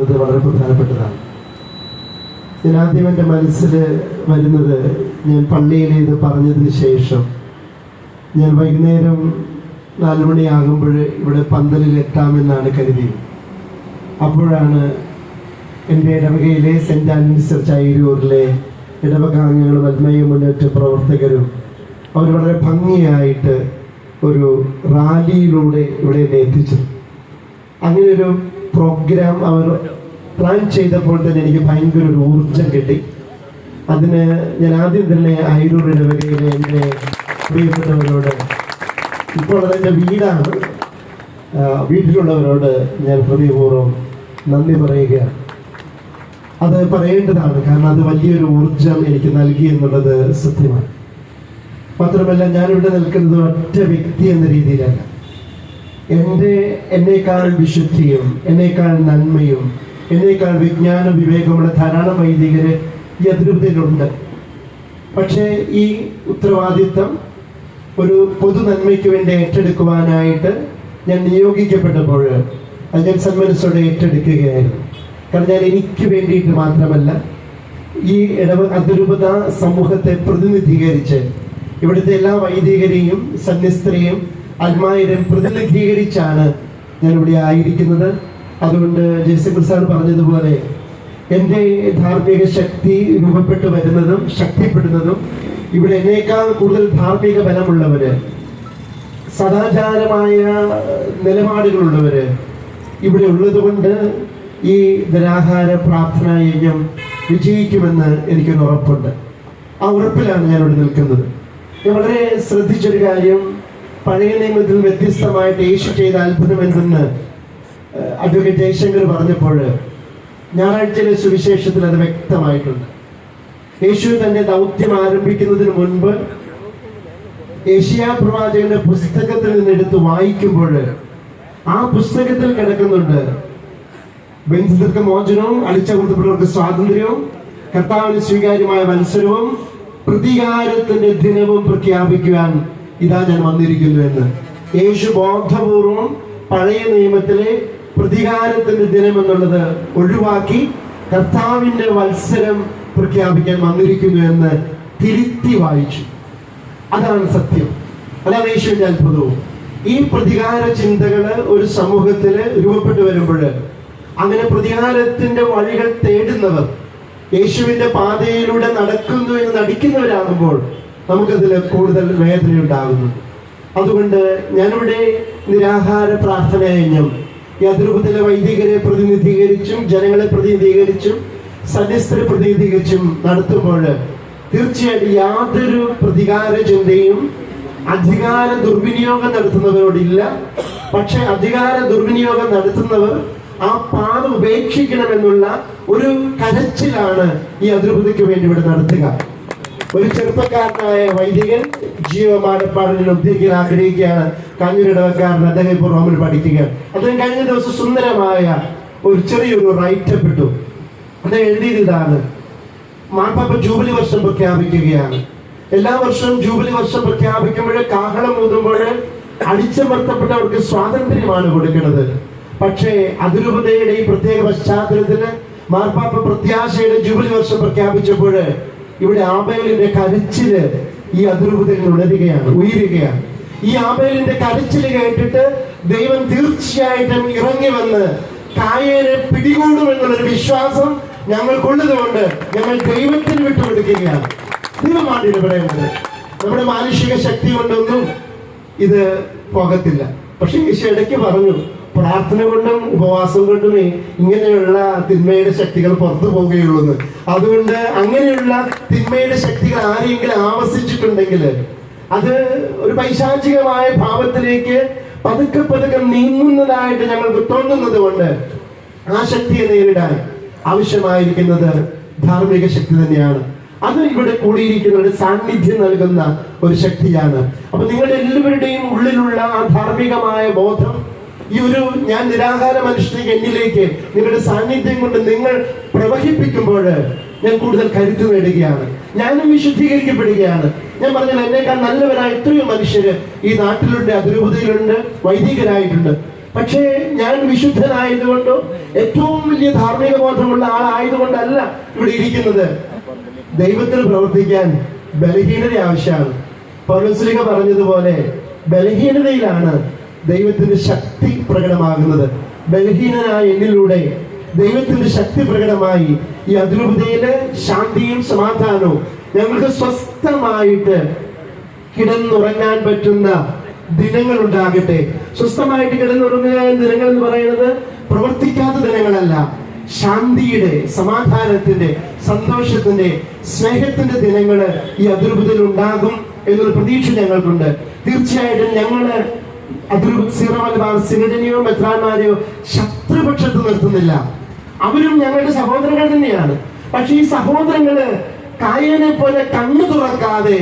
അത് വളരെ പ്രധാനപ്പെട്ടതാണ്. ആദ്യം എന്റെ മനസ്സിൽ വരുന്നത് ഞാൻ പള്ളിയിൽ ഇത് പറഞ്ഞതിന് ശേഷം ഞാൻ വൈകുന്നേരം നാലു മണിയാകുമ്പോൾ ഇവിടെ പന്തലിൽ എത്താമെന്നാണ് കരുതിയത്. അപ്പോഴാണ് എന്റെ ഇടവകയിലെ സെന്റ് ആൻഡ്രീസ് ചൈരൂരിലെ ഇടവകാംഗങ്ങളും അൽമയ മുന്നേറ്റ പ്രവർത്തകരും അവർ വളരെ ഭംഗിയായിട്ട് ഒരു റാലിയിലൂടെ ഇവിടെ എന്നെ അങ്ങനെ ഒരു പ്രോഗ്രാം അവർ പ്ലാൻ ചെയ്തപ്പോൾ തന്നെ എനിക്ക് ഭയങ്കര ഒരു ഊർജം കിട്ടി. അതിന് ഞാൻ ആദ്യം തന്നെ അയിരൂർ ഇടവകയിലെ എന്റെ പ്രിയപ്പെട്ടവരോട് ഇപ്പോൾ അതെന്റെ വീടാണ്. വീട്ടിലുള്ളവരോട് ഞാൻ ഹൃദയപൂർവം നന്ദി പറയുകയാണ്. അത് പറയേണ്ടതാണ് കാരണം അത് വലിയൊരു ഊർജം എനിക്ക് നൽകി എന്നുള്ളത് സത്യമാണ്. മാത്രമല്ല ഞാനിവിടെ നിൽക്കുന്നത് ഒറ്റ വ്യക്തി എന്ന രീതിയിലല്ല. എന്റെ എന്നേക്കാൾ വിശുദ്ധിയും എന്നേക്കാൾ നന്മയും എന്നേക്കാൾ വിജ്ഞാന വിവേകമുള്ള ധാരാളം വൈദികര് ഈ പക്ഷേ ഈ ഉത്തരവാദിത്തം ഒരു പൊതു നന്മയ്ക്ക് വേണ്ടി ഏറ്റെടുക്കുവാനായിട്ട് ഞാൻ നിയോഗിക്കപ്പെട്ടപ്പോൾ അത് ഞാൻ സന്മനസ്സോടെ ഏറ്റെടുക്കുകയായിരുന്നു. കാരണം ഞാൻ എനിക്ക് വേണ്ടിയിട്ട് മാത്രമല്ല ഈ ഇടവ അതിരൂപത സമൂഹത്തെ പ്രതിനിധീകരിച്ച് ഇവിടുത്തെ എല്ലാ വൈദികരെയും സന്യസ്തരെയും ആത്മായരെയും പ്രതിനിധീകരിച്ചാണ് ഞാൻ ഇവിടെ ആയിരിക്കുന്നത്. അതുകൊണ്ട് ജയശങ്കർ സാർ പറഞ്ഞതുപോലെ എന്റെ ധാർമ്മിക ശക്തി രൂപപ്പെട്ടു വരുന്നതും ശക്തിപ്പെടുന്നതും ഇവിടെ എന്നേക്കാൾ കൂടുതൽ ധാർമ്മിക ബലമുള്ളവര് സദാചാരമായ നിലപാടുകളുള്ളവര് ഇവിടെ ഉള്ളതുകൊണ്ട് ഈ ദരാഹാര പ്രാർത്ഥനാ യജ്ഞം വിജയിക്കുമെന്ന് എനിക്കൊരു ഉറപ്പുണ്ട്. ആ ഉറപ്പിലാണ് ഞാൻ ഇവിടെ നിൽക്കുന്നത്. ഞാൻ വളരെ ശ്രദ്ധിച്ചൊരു കാര്യം പഴയ നിയമത്തിൽ വ്യത്യസ്തമായിട്ട് യേശു ചെയ്ത അത്ഭുതം എന്തെന്ന് അഡ്വക്കേറ്റ് ജയശങ്കർ പറഞ്ഞപ്പോൾ ഞായറാഴ്ചയിലെ സുവിശേഷത്തിൽ അത് വ്യക്തമായിട്ടുണ്ട്. യേശു തന്റെ ദൗത്യം ആരംഭിക്കുന്നതിന് മുൻപ് ഏഷ്യാ പ്രവാചകന്റെ പുസ്തകത്തിൽ നിന്നെടുത്ത് വായിക്കുമ്പോൾ ആ പുസ്തകത്തിൽ കിടക്കുന്നുണ്ട് ബന്ധുക്കൾക്ക് മോചനവും അടിച്ചമർത്തപ്പെട്ടവർക്ക് സ്വാതന്ത്ര്യവും കർത്താവിന് സ്വീകാര്യമായ മത്സരവും പ്രതികാരത്തിന്റെ ദിനവും പ്രഖ്യാപിക്കുവാൻ ഇതാ ഞാൻ വന്നിരിക്കുന്നു എന്ന്. യേശു ബോധപൂർവം പഴയ നിയമത്തിലെ പ്രതികാരത്തിന്റെ ദിനം എന്നുള്ളത് ഒഴിവാക്കി കർത്താവിന്റെ മത്സരം പ്രഖ്യാപിക്കാൻ വന്നിരിക്കുന്നു എന്ന് തിരുത്തി വായിച്ചു. അതാണ് സത്യം. അതാണ് യേശുവിന്റെ അത്ഭുതവും. ഈ പ്രതികാര ചിന്തകൾ ഒരു സമൂഹത്തിൽ രൂപപ്പെട്ടു വരുമ്പോൾ അങ്ങനെ പ്രതികാരത്തിന്റെ വഴികൾ തേടുന്നവർ യേശുവിന്റെ പാതയിലൂടെ നടക്കുന്നു എന്ന് നടിക്കുന്നവരാകുമ്പോൾ നമുക്കതിൽ കൂടുതൽ വേദന ഉണ്ടാകുന്നു അതുകൊണ്ട് ഞാനിവിടെ നിരാഹാര പ്രാർത്ഥന കഴിഞ്ഞും ഈ അതിരൂപത്തിലെ വൈദികരെ പ്രതിനിധീകരിച്ചും ജനങ്ങളെ പ്രതിനിധീകരിച്ചും സന്യസ്തരെ പ്രതിനിധീകരിച്ചും നടത്തുമ്പോൾ തീർച്ചയായിട്ടും യാതൊരു പ്രതികാര ചിന്തയും അധികാര ദുർവിനിയോഗം നടത്തുന്നവരോടില്ല. പക്ഷെ അധികാര ദുർവിനിയോഗം നടത്തുന്നവർ ആ പാത ഉപേക്ഷിക്കണമെന്നുള്ള ഒരു കരച്ചിലാണ് ഈ അതിർപതിക്ക് വേണ്ടി ഇവിടെ നടത്തുക. ഒരു ചെറുപ്പക്കാരനായ വൈദികൻ ജീവമാനപ്പാടിൽ ഉദ്ധരിക്കാൻ ആഗ്രഹിക്കുകയാണ്. കഞ്ഞൂരിടവക്കാരൻ അദ്ദേഹം ഇപ്പോൾ റോമിൽ പഠിക്കുക അദ്ദേഹം കഴിഞ്ഞ ദിവസം സുന്ദരമായ ഒരു ചെറിയൊരു റൈറ്റ് ഇട്ടു. അദ്ദേഹം എഴുതിയത് ഇതാണ്. മാർപ്പാപ്പ ജൂബിലി വർഷം പ്രഖ്യാപിക്കുകയാണ്. എല്ലാ വർഷവും ജൂബിലി വർഷം പ്രഖ്യാപിക്കുമ്പോൾ കാഹളം ഊതുമ്പോൾ അടിച്ചമർത്തപ്പെട്ടവർക്ക് സ്വാതന്ത്ര്യമാണ് കൊടുക്കുന്നത്. പക്ഷേ അതിരൂപതയുടെ ഈ പ്രത്യേക പശ്ചാത്തലത്തിന് മാർപ്പാപ്പ പ്രത്യാശയുടെ ജൂബിലി വർഷം പ്രഖ്യാപിച്ചപ്പോൾ ഇവിടെ ആബേലിന്റെ കരച്ചിൽ ഈ അതിരൂപതയിൽ ഉണരുകയാണ് ഉയരുകയാണ്. ഈ ആബേലിന്റെ കരച്ചിൽ കേട്ടിട്ട് ദൈവം തീർച്ചയായിട്ടും ഇറങ്ങി വന്ന് കായേനെ പിടികൂടുമെന്നുള്ളൊരു വിശ്വാസം ഞങ്ങൾക്കുള്ളത് കൊണ്ട് ഞങ്ങൾ ദൈവത്തിന് വിട്ടുകൊടുക്കുകയാണ്. ദൈവമാണ് ഇടപെടേണ്ടത് നമ്മുടെ മാനുഷിക ശക്തി കൊണ്ടൊന്നും ഇത് പോകത്തില്ല. പക്ഷെ ഈശോ ഇടയ്ക്ക് പറഞ്ഞു പ്രാർത്ഥന കൊണ്ടും ഉപവാസം കൊണ്ടുമേ ഇങ്ങനെയുള്ള തിന്മയുടെ ശക്തികൾ പുറത്തു പോവുകയുള്ളൂ അതുകൊണ്ട് അങ്ങനെയുള്ള തിന്മയുടെ ശക്തികൾ ആരെങ്കിലും ആവസിച്ചിട്ടുണ്ടെങ്കിൽ അത് ഒരു പൈശാചികമായ ഭാവത്തിലേക്ക് പതുക്കെ പതുക്കെ നീങ്ങുന്നതായിട്ട് ഞങ്ങൾക്ക് തോന്നുന്നത് കൊണ്ട് ആ ശക്തിയെ നേരിടാൻ ആവശ്യമായിരിക്കുന്നത് ധാർമ്മിക ശക്തി തന്നെയാണ്. അത് ഇവിടെ കൂടിയിരിക്കുന്ന ഒരു സാന്നിധ്യം നൽകുന്ന ഒരു ശക്തിയാണ്. അപ്പൊ നിങ്ങളുടെ എല്ലാവരുടെയും ഉള്ളിലുള്ള ആ ധാർമ്മികമായ ബോധം ഈ ഒരു ഞാൻ നിരാഹാരം അനുഷ്ഠിക്കുക എന്നിലേക്ക് നിങ്ങളുടെ സാന്നിധ്യം കൊണ്ട് നിങ്ങൾ പ്രവഹിപ്പിക്കുമ്പോൾ ഞാൻ കൂടുതൽ കരുത്തു നേടുകയാണ്. ഞാനും വിശുദ്ധീകരിക്കപ്പെടുകയാണ്. ഞാൻ പറഞ്ഞാൽ എന്നേക്കാൾ നല്ലവരായ എത്രയോ മനുഷ്യര് ഈ നാട്ടിലുണ്ട് അതിരൂപതയിലുണ്ട് വൈദികരായിട്ടുണ്ട്. പക്ഷേ ഞാൻ വിശുദ്ധനായതുകൊണ്ടോ ഏറ്റവും വലിയ ധാർമ്മിക ബോധമുള്ള ആളായതുകൊണ്ടല്ല ഇവിടെ ഇരിക്കുന്നത്. ദൈവത്തിൽ പ്രവർത്തിക്കാൻ ബലഹീനത ആവശ്യമാണ് പൗരസ്ലിക പറഞ്ഞതുപോലെ ബലഹീനതയിലാണ് ദൈവത്തിന്റെ ശക്തി പ്രകടമാകുന്നത്. ബലഹീനനായ എന്നിലൂടെ ദൈവത്തിന്റെ ശക്തി പ്രകടമായി ഈ അതിരൂപതയിൽ ശാന്തിയും സമാധാനവും ഞങ്ങൾക്ക് സ്വസ്ഥമായിട്ട് കിടന്നുറങ്ങാൻ പറ്റുന്ന ദിനങ്ങൾ ഉണ്ടാകട്ടെ സ്വസ്ഥമായിട്ട് കിടന്നുറങ്ങുക ദിനങ്ങൾ എന്ന് പറയുന്നത് പ്രവർത്തിക്കാത്ത ദിനങ്ങളല്ല. ശാന്തിയുടെ സമാധാനത്തിന്റെ സന്തോഷത്തിന്റെ സ്നേഹത്തിന്റെ ദിനങ്ങൾ ഈ അതിർബുദ്ധിൽ ഉണ്ടാകും എന്നൊരു പ്രതീക്ഷ ഞങ്ങൾക്കുണ്ട്. തീർച്ചയായിട്ടും ഞങ്ങൾ സിനഡിനെയോ മെത്രാന്മാരെയോ ശത്രുപക്ഷത്ത് നിർത്തുന്നില്ല. അവരും ഞങ്ങളുടെ സഹോദരങ്ങൾ തന്നെയാണ്. പക്ഷെ ഈ സഹോദരങ്ങൾ കായനെ പോലെ കണ്ണു തുറക്കാതെ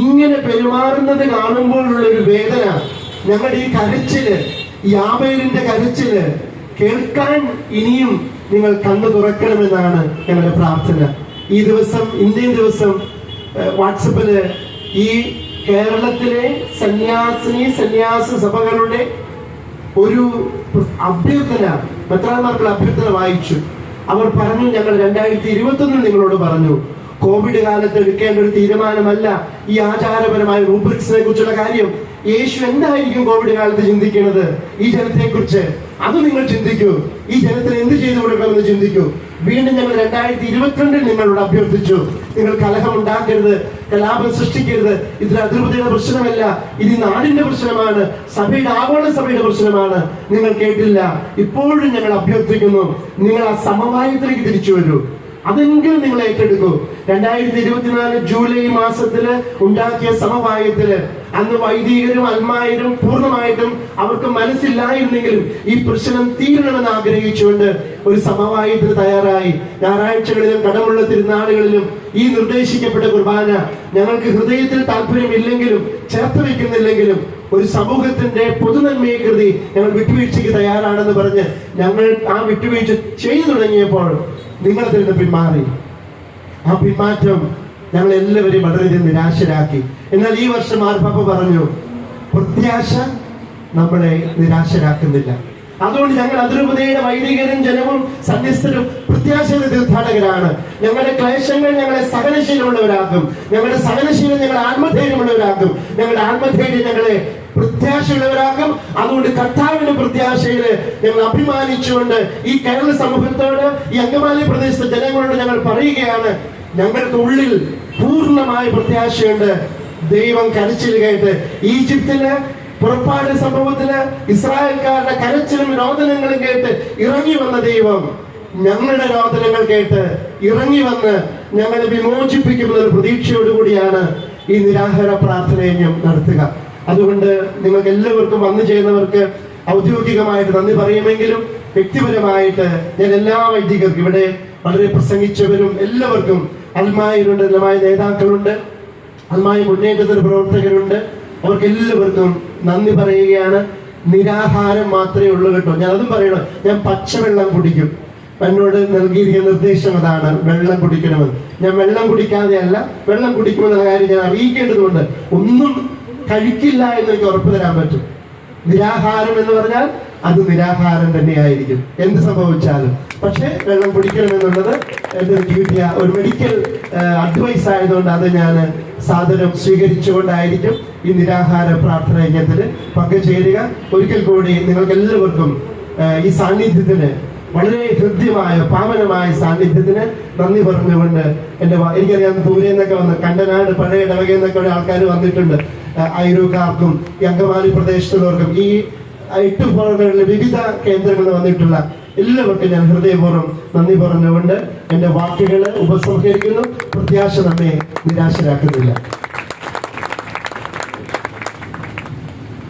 ഇങ്ങനെ പെരുമാറുന്നത് കാണുമ്പോഴുള്ള ഒരു വേദന ഞങ്ങളുടെ ഈ കരച്ചിൽ ഈ ആബേലിന്റെ കരച്ചിൽ കേൾക്കാൻ ഇനിയും നിങ്ങൾ കണ്ണു തുറക്കണമെന്നാണ് ഞങ്ങളുടെ പ്രാർത്ഥന. ഈ ദിവസം ഇന്ത്യൻ ദിവസം വാട്സപ്പിൽ ഈ കേരളത്തിലെ സന്യാസിനി സന്യാസ സഭകളുടെ ഒരു അഭ്യർത്ഥന മെത്രാന്മാർക്കുള്ള അഭ്യർത്ഥന വായിച്ചു. അവർ പറഞ്ഞു ഞങ്ങൾ രണ്ടായിരത്തി ഇരുപത്തി ഒന്നിൽ നിങ്ങളോട് പറഞ്ഞു കോവിഡ് കാലത്ത് എടുക്കേണ്ട ഒരു തീരുമാനമല്ല ഈ ആചാരപരമായ റൂബ്രിക്സിനെ കുറിച്ചുള്ള കാര്യം. യേശു എന്തായിരിക്കും കോവിഡ് കാലത്ത് ചിന്തിക്കുന്നത് ഈ ജനത്തെ കുറിച്ച് അത് നിങ്ങൾ ചിന്തിക്കൂ. ഈ ജനത്തിന് എന്ത് ചെയ്തു കൊടുക്കണമെന്ന് ചിന്തിക്കൂ. വീണ്ടും ഞങ്ങൾ രണ്ടായിരത്തി ഇരുപത്തിരണ്ടിൽ നിങ്ങളോട് അഭ്യർത്ഥിച്ചു. നിങ്ങൾ കലഹം ഉണ്ടാക്കരുത് കലാപം സൃഷ്ടിക്കരുത്. ഇതിന് അതിർപതിയുടെ പ്രശ്നമല്ല ഇത് നാടിന്റെ പ്രശ്നമാണ് സഭയുടെ ആഗോള സഭയുടെ പ്രശ്നമാണ്. നിങ്ങൾ കേട്ടില്ല. ഇപ്പോഴും ഞങ്ങൾ അഭ്യർത്ഥിക്കുന്നു നിങ്ങൾ ആ സമവായത്തിലേക്ക് തിരിച്ചു വരൂ. അതെങ്കിലും നിങ്ങൾ ഏറ്റെടുക്കൂ. രണ്ടായിരത്തി ഇരുപത്തിനാല് ജൂലൈ മാസത്തിൽ ഉണ്ടാക്കിയ സമവായത്തിൽ അന്ന് വൈദികരും അന്മാരും പൂർണമായിട്ടും അവർക്ക് മനസ്സില്ലായിരുന്നെങ്കിലും ഈ പ്രശ്നം തീരണമെന്ന് ആഗ്രഹിച്ചുകൊണ്ട് ഒരു സമവായത്തിന് തയ്യാറായി. ഞായറാഴ്ചകളിലും കടമുള്ള തിരുനാളുകളിലും ഈ നിർദ്ദേശിക്കപ്പെട്ട കുർബാന ഞങ്ങൾക്ക് ഹൃദയത്തിൽ താല്പര്യമില്ലെങ്കിലും ചേർത്ത് വെക്കുന്നില്ലെങ്കിലും ഒരു സമൂഹത്തിന്റെ പൊതുനന്മയെ കൃതി ഞങ്ങൾ വിട്ടുവീഴ്ചയ്ക്ക് തയ്യാറാണെന്ന് പറഞ്ഞ് ഞങ്ങൾ ആ വിട്ടുവീഴ്ച ചെയ്തു തുടങ്ങിയപ്പോൾ നിങ്ങൾ നിന്ന് പിന്മാറി. ആ പിന്മാറ്റം ഞങ്ങൾ എല്ലാവരെയും വളരെയധികം നിരാശരാക്കി. എന്നാൽ ഈ വർഷം ആർപ്പാപ്പ പറഞ്ഞു പ്രത്യാശ നമ്മളെ നിരാശരാക്കുന്നില്ല. അതുകൊണ്ട് ഞങ്ങൾ അതിരൂപതയുടെ വൈദികരും ജനവും സന്യസ്തരും പ്രത്യാശയുടെ തീർത്ഥാടകരാണ്. ഞങ്ങളുടെ ക്ലേശങ്ങൾ ഞങ്ങളെ സഹനശീലമുള്ളവരാക്കും. ഞങ്ങളുടെ സഹനശീലം ഞങ്ങളെ ആത്മധൈര്യമുള്ളവരാക്കും. ഞങ്ങളുടെ ആത്മധൈര്യം ഞങ്ങളെ പ്രത്യാശയുള്ളവരാക്കും അതുകൊണ്ട് കർത്താവിന്റെ പ്രത്യാശയിൽ ഞങ്ങൾ അഭിമാനിച്ചുകൊണ്ട് ഈ കേരള സമൂഹത്തോട് ഈ അങ്കമാലി പ്രദേശത്തെ ജനങ്ങളോട് ഞങ്ങൾ പറയുകയാണ് ഞങ്ങളുടെ ഉള്ളിൽ പൂർണമായ പ്രത്യാശയുണ്ട്. ദൈവം കരച്ചിൽ ഈജിപ്തിൽ പുറപ്പാട് സംഭവത്തിൽ ഇസ്രായേൽക്കാരുടെ കരച്ചിലും രോദനങ്ങളും കേട്ട് ഇറങ്ങി വന്ന ദൈവം ഞങ്ങളുടെ രോദനങ്ങൾ കേട്ട് ഇറങ്ങി വന്ന് ഞങ്ങളെ വിമോചിപ്പിക്കുമെന്നൊരു പ്രതീക്ഷയോടുകൂടിയാണ് ഈ നിരാഹാര പ്രാർത്ഥനയും നടത്തുക. അതുകൊണ്ട് നിങ്ങൾക്ക് എല്ലാവർക്കും വന്നു ചെയ്യുന്നവർക്ക് ഔദ്യോഗികമായിട്ട് നന്ദി പറയുമെങ്കിലും വ്യക്തിപരമായിട്ട് ഞാൻ എല്ലാ വൈദികർക്കും ഇവിടെ വളരെ പ്രസംഗിച്ചവരും എല്ലാവർക്കും അൽമായരുണ്ട് അൽമായ നേതാക്കളുണ്ട് അൽമായ മുന്നേറ്റത്തിന് പ്രവർത്തകരുണ്ട്. അവർക്ക് എല്ലാവർക്കും നന്ദി പറയുകയാണ്. നിരാഹാരം മാത്രമേ ഉള്ളൂ കേട്ടോ. ഞാൻ അതും പറയണം ഞാൻ പച്ചവെള്ളം കുടിക്കും. എന്നോട് നൽകിയിരിക്കുന്ന നിർദ്ദേശം അതാണ് വെള്ളം കുടിക്കണമെന്ന്. ഞാൻ വെള്ളം കുടിക്കാതെയല്ല വെള്ളം കുടിക്കുമെന്നുള്ള കാര്യം ഞാൻ അറിയിക്കേണ്ടതുകൊണ്ട് ഒന്നും കഴിക്കില്ല എന്ന് എനിക്ക് ഉറപ്പ് തരാൻ പറ്റും. നിരാഹാരം എന്ന് പറഞ്ഞാൽ അത് നിരാഹാരം തന്നെയായിരിക്കും. എന്ത് സംഭവിച്ചാലും. പക്ഷേ വെള്ളം കുടിക്കണം എന്നുള്ളത് എന്റെ കിട്ടിയ ഒരു മെഡിക്കൽ അഡ്വൈസ് ആയതുകൊണ്ട് അത് ഞാൻ സാധനം സ്വീകരിച്ചുകൊണ്ടായിരിക്കും ഈ നിരാഹാര പ്രാർത്ഥന യജ്ഞത്തിൽ പങ്കുചേരുക. ഒരിക്കൽ കൂടി നിങ്ങൾക്ക് എല്ലാവർക്കും ഈ സാന്നിധ്യത്തിന് വളരെ ഹൃദ്യമായ പാവനമായ സാന്നിധ്യത്തിന് നന്ദി പറഞ്ഞുകൊണ്ട് എന്റെ എനിക്കറിയാം ദൂരെ നിന്നൊക്കെ വന്ന് കണ്ടനാട് പഴയ ഇടവകയിൽ നിന്നൊക്കെ ആൾക്കാർ വന്നിട്ടുണ്ട്. ഈ അങ്കമാലി പ്രദേശത്തുള്ളവർക്കും ഈ എട്ട് ഫോറങ്ങളിലെ വിവിധ കേന്ദ്രങ്ങളിൽ വന്നിട്ടുള്ള എല്ലാവർക്കും ഞാൻ ഹൃദയപൂർവം നന്ദി പറഞ്ഞുകൊണ്ട് എന്റെ വാക്കുകൾ ഉപസംഹരിക്കുന്നു. പ്രത്യാശ നമ്മെ നിരാശരാക്കുന്നില്ല.